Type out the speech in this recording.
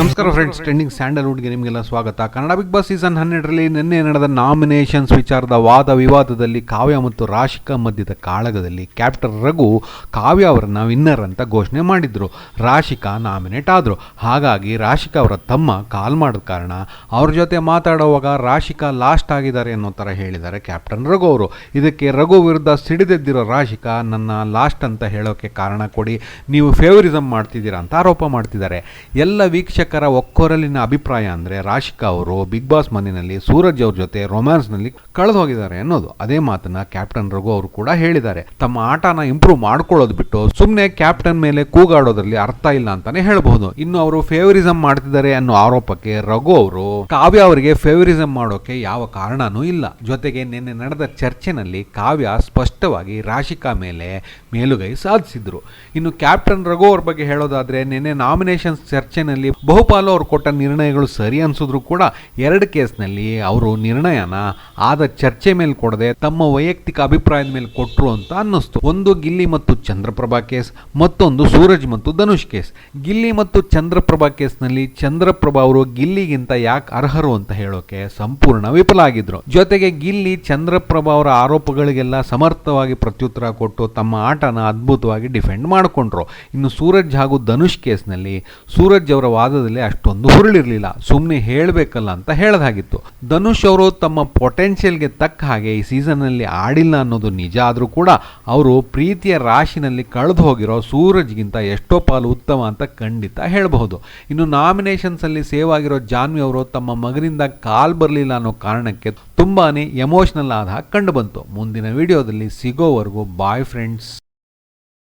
ನಮಸ್ಕಾರ friends trending ಸ್ಯಾಂಡಲ್ವುಡ್ಗೆ ನಿಮಗೆಲ್ಲ ಸ್ವಾಗತ. ಕನ್ನಡ ಬಿಗ್ ಬಾಸ್ ಸೀಸನ್ ಹನ್ನೆರಡರಲ್ಲಿ ನಿನ್ನೆ ನಡೆದ ನಾಮಿನೇಷನ್ಸ್ ವಿಚಾರದ ವಾದ ವಿವಾದದಲ್ಲಿ ಕಾವ್ಯ ಮತ್ತು ರಾಶಿಕಾ ಮಧ್ಯದ ಕಾಳಗದಲ್ಲಿ ಕ್ಯಾಪ್ಟನ್ ರಘು, ಕಾವ್ಯ ಅವರನ್ನ ವಿನ್ನರ್ ಅಂತ ಘೋಷಣೆ ಮಾಡಿದ್ರು. ರಾಶಿಕಾ ನಾಮಿನೇಟ್ ಆದರು. ಹಾಗಾಗಿ ರಾಶಿಕಾ ಅವರ ತಮ್ಮ ಕಾಲ್ ಮಾಡಿದ ಕಾರಣ ಅವ್ರ ಜೊತೆ ಮಾತಾಡುವಾಗ ರಾಶಿಕಾ ಲಾಸ್ಟ್ ಆಗಿದ್ದಾರೆ ಅನ್ನೋ ಥರ ಹೇಳಿದ್ದಾರೆ ಕ್ಯಾಪ್ಟನ್ ರಘು ಅವರು. ಇದಕ್ಕೆ ರಘು ವಿರುದ್ಧ ಸಿಡಿದೆದ್ದಿರೋ ರಾಶಿಕಾ ನನ್ನ ಲಾಸ್ಟ್ ಅಂತ ಹೇಳೋಕ್ಕೆ ಕಾರಣ ಕೊಡಿ. ನೀವು ಫೇವರಿಸಮ್ ಮಾಡ್ತಿದ್ದೀರಾ ಅಂತ ಆರೋಪ ಮಾಡ್ತಿದ್ದಾರೆ. ಎಲ್ಲ ವೀಕ್ಷಕರ ಒಕ್ಕೊರಲಿನ ಅಭಿಪ್ರಾಯ ಅಂದರೆ ರಾಶಿಕಾ ಅವರು ಬಿಗ್ ಬಾಸ್ ಮನೆಯಲ್ಲಿ ಸೂರಜ್ ಅವ್ರ ಜೊತೆ ರೊಮ್ಯಾನ್ಸ್ನಲ್ಲಿ ಕಳೆದು ಹೋಗಿದ್ದಾರೆ ಅನ್ನೋದು. ಅದೇ ಮಾತನ್ನ ಕ್ಯಾಪ್ಟನ್ ರಘು ಅವರು ಕೂಡ ಹೇಳಿದ್ದಾರೆ. ತಮ್ಮ ಆಟನ ಇಂಪ್ರೂವ್ ಮಾಡ್ಕೊಳ್ಳೋದು ಬಿಟ್ಟು ಸುಮ್ಮನೆ ಕ್ಯಾಪ್ಟನ್ ಮೇಲೆ ಕೂಗಾಡೋದ್ರಲ್ಲಿ ಅರ್ಥ ಇಲ್ಲ ಅಂತಾನೆ ಹೇಳಬಹುದು. ಇನ್ನು ಅವರು ಫೇವರಿಸಮ್ ಮಾಡ್ತಿದ್ದಾರೆ ಅನ್ನೋ ಆರೋಪಕ್ಕೆ ರಘು ಅವರು ಕಾವ್ಯ ಅವರಿಗೆ ಫೇವರಿಸಮ್ ಮಾಡೋಕೆ ಯಾವ ಕಾರಣನೂ ಇಲ್ಲ. ಜೊತೆಗೆ ನಿನ್ನೆ ನಡೆದ ಚರ್ಚೆನಲ್ಲಿ ಕಾವ್ಯ ಸ್ಪಷ್ಟವಾಗಿ ರಾಶಿಕಾ ಮೇಲೆ ಮೇಲುಗೈ ಸಾಧಿಸಿದ್ರು. ಇನ್ನು ಕ್ಯಾಪ್ಟನ್ ರಘು ಅವ್ರ ಬಗ್ಗೆ ಹೇಳೋದಾದ್ರೆ ನಿನ್ನೆ ನಾಮಿನೇಷನ್ ಚರ್ಚೆನಲ್ಲಿ ಬಹುಪಾಲು ಅವರು ಕೊಟ್ಟ ನಿರ್ಣಯಗಳು ಸರಿ ಅನಿಸಿದ್ರು ಕೂಡ ಎರಡು ಕೇಸ್ನಲ್ಲಿ ಅವರು ನಿರ್ಣಯನ ಆದ ಚರ್ಚೆ ಮೇಲೆ ಕೊಡದೆ ತಮ್ಮ ವೈಯಕ್ತಿಕ ಅಭಿಪ್ರಾಯದ ಮೇಲೆ ಕೊಟ್ಟರು ಅಂತ ಅನ್ನಿಸ್ತು. ಒಂದು ಗಿಲ್ಲಿ ಮತ್ತು ಚಂದ್ರಪ್ರಭಾ ಕೇಸ್, ಮತ್ತೊಂದು ಸೂರಜ್ ಮತ್ತು ಧನುಷ್ ಕೇಸ್. ಗಿಲ್ಲಿ ಮತ್ತು ಚಂದ್ರಪ್ರಭಾ ಕೇಸ್ನಲ್ಲಿ ಚಂದ್ರಪ್ರಭಾ ಅವರು ಗಿಲ್ಲಿಗಿಂತ ಯಾಕೆ ಅರ್ಹರು ಅಂತ ಹೇಳೋಕೆ ಸಂಪೂರ್ಣ ವಿಫಲ ಆಗಿದ್ರು. ಜೊತೆಗೆ ಗಿಲ್ಲಿ ಚಂದ್ರಪ್ರಭಾ ಅವರ ಆರೋಪಗಳಿಗೆಲ್ಲ ಸಮರ್ಥವಾಗಿ ಪ್ರತ್ಯುತ್ತರ ಕೊಟ್ಟು ತಮ್ಮ ಆಟನ ಅದ್ಭುತವಾಗಿ ಡಿಫೆಂಡ್ ಮಾಡಿಕೊಂಡ್ರು. ಇನ್ನು ಸೂರಜ್ ಹಾಗೂ ಧನುಷ್ ಕೇಸ್ನಲ್ಲಿ ಸೂರಜ್ ಅವರ ವಾದದಲ್ಲಿ ಅಷ್ಟೊಂದು ಹುರುಳಿರಲಿಲ್ಲ. ಸುಮ್ಮನೆ ಹೇಳಬೇಕಲ್ಲ ಅಂತ ಹೇಳದಾಗಿತ್ತು. ಧನುಷ್ ಅವರು ತಮ್ಮ ಪೊಟೆನ್ಷಿಯಲ್ಗೆ ತಕ್ಕ ಹಾಗೆ ಈ ಸೀಸನ್ನಲ್ಲಿ ಆಡಿಲ್ಲ ಅನ್ನೋದು ನಿಜ ಆದರೂ ಕೂಡ ಅವರು ಪ್ರೀತಿಯ ರಾಶಿನಲ್ಲಿ ಕಳೆದು ಹೋಗಿರೋ ಸೂರಜ್ಗಿಂತ ಎಷ್ಟೋ ಪಾಲು ಉತ್ತಮ ಅಂತ ಖಂಡಿತ ಹೇಳಬಹುದು. ಇನ್ನು ನಾಮಿನೇಷನ್ಸಲ್ಲಿ ಸೇವ್ ಆಗಿರೋ ಜಾನ್ವಿ ಅವರು ತಮ್ಮ ಮಗನಿಂದ ಕಾಲ್ ಬರಲಿಲ್ಲ ಅನ್ನೋ ಕಾರಣಕ್ಕೆ ತುಂಬಾನೇ ಎಮೋಷನಲ್ ಆದ ಕಂಡುಬಂತು. ಕಂಡು ಬಂತು ಮುಂದಿನ ವಿಡಿಯೋದಲ್ಲಿ ಸಿಗೋವರೆಗೂ ಬಾಯ್ ಫ್ರೆಂಡ್ಸ್.